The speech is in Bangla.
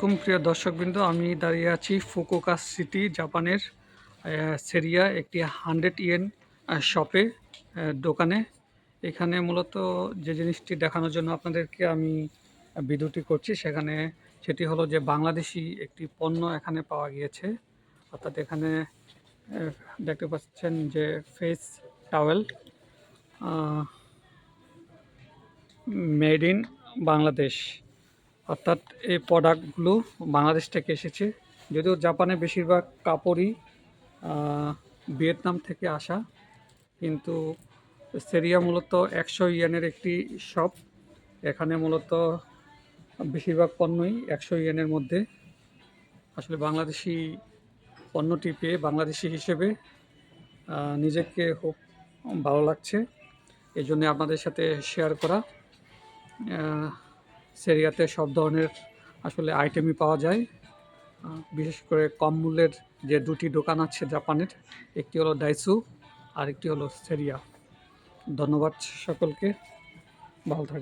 খুব প্রিয় দর্শকবৃন্দ। আমি দাঁড়িয়ে আছি ফুকুওকা সিটি, জাপানের সেরিয়া, একটি হান্ড্রেড ইয়েন শপে দোকানে। এখানে মূলত যে জিনিসটি দেখানোর জন্য আপনাদেরকে আমি ভিডিওটি করছি, সেখানে সেটি হলো যে বাংলাদেশি একটি পণ্য এখানে পাওয়া গিয়েছে। অর্থাৎ এখানে দেখতে পাচ্ছেন যে face towel made in Bangladesh. অর্থাৎ এই প্রোডাক্টগুলো বাংলাদেশ থেকে এসেছে। যদিও জাপানে বেশিরভাগ কাপড়ই ভিয়েতনাম থেকে আসা, কিন্তু সেরিয়া মূলত একশো ইয়েনের একটি শপ এখানে মূলত বেশিরভাগ পণ্যই একশো ইয়েনের মধ্যে। আসলে বাংলাদেশি পণ্যটি পেয়ে বাংলাদেশি হিসেবে নিজেকে খুব ভালো লাগছে। এই জন্য আপনাদের সাথে শেয়ার করা। সেরিয়াতে সব ধরনের আসলে আইটেমই পাওয়া যায়। বিশেষ করে কম মূল্যের যে দুটি দোকান আছে জাপানের, একটি হলো ডাইসু আর একটি হলো সেরিয়া। ধন্যবাদ সকলকে। ভালো থাকবেন।